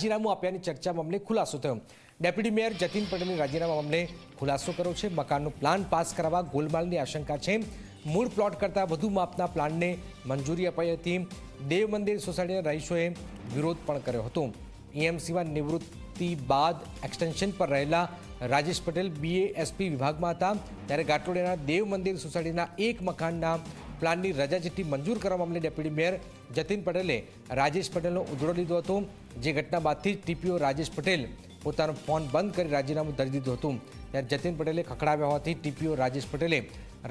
રાજીનામું આપ્યાની ચર્ચા મામલે ખુલાસો થયો. ડેપ્યુટી મેયર જતીન પટેલે રાજીનામા મામલે ખુલાસો કર્યો છે. મકાનનો પ્લાન પાસ કરાવવા ગોલમાલની આશંકા છે. મૂળ પ્લોટ કરતાં વધુ માપના પ્લાનને મંજૂરી અપાઈ હતી. દેવ મંદિર સોસાયટીના રહીશોએ વિરોધ પણ કર્યો હતો. એએમસીમાં નિવૃત્તિ બાદ એક્સટેન્શન પર રહેલા રાજેશ પટેલ બીએએસપી વિભાગમાં હતા. ત્યારે ગાટોડિયાના દેવ મંદિર સોસાયટીના એક મકાનના પ્લાનની રજા ચિઠ્ઠી મંજૂર કરવા મામલે ડેપ્યુટી મેયર જતીન પટેલે રાજેશ પટેલનો ઉજળો લીધો હતો. જે ઘટના બાદથી જ ટીપીઓ રાજેશ પટેલ પોતાનો ફોન બંધ કરી રાજીનામું ધરી દીધું હતું. ત્યારે જતીન પટેલે ખખડાવ્યા હોવાથી ટીપીઓ રાજેશ પટેલે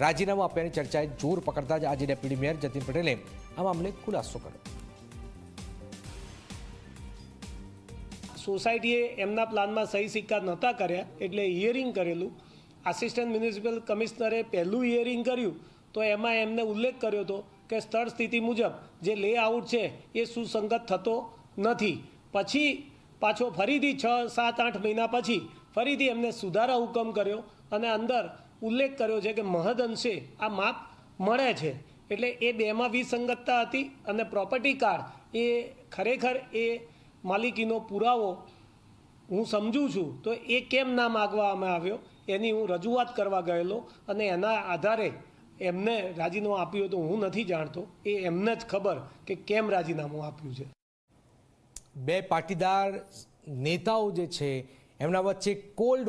રાજીનામું આપ્યાની ચર્ચાએ જોર પકડતા જ આજે ડેપ્યુટી મેયર જતીન પટેલે આ મામલે ખુલાસો કર્યો. સોસાયટીએ એમના પ્લાનમાં સહી સિક્કા નહોતા કર્યા એટલે હિયરિંગ કરેલું. આસિસ્ટન્ટ મ્યુનિસિપલ કમિશનરે પહેલું હિયરિંગ કર્યું. તો એમાં એમને ઉલ્લેખ કર્યો હતો કે સ્થળ સ્થિતિ મુજબ જે લેઆઉટ છે એ સુસંગત થતો નથી. પછી પાછો ફરીથી છ, સાત, આઠ મહિના પછી ફરીથી એમને સુધારા હુકમ કર્યો અને અંદર ઉલ્લેખ કર્યો છે કે મહદઅંશે આ માપ મળે છે. એટલે એ બેમાં વિસંગતતા હતી અને પ્રોપર્ટી કાર્ડ એ ખરેખર એ માલિકીનો પુરાવો હું સમજું છું તો એ કેમ ના માગવામાં આવ્યો એની હું રજૂઆત કરવા ગયેલો અને એના આધારે એમને રાજીનામું આપ્યું હતું હું નથી જાણતો. એ એમને જ ખબર કે કેમ રાજીનામું આપ્યું છે. બે પાટીદાર નેતાઓ જે છે, એમના વચ્ચે કોલ્ડ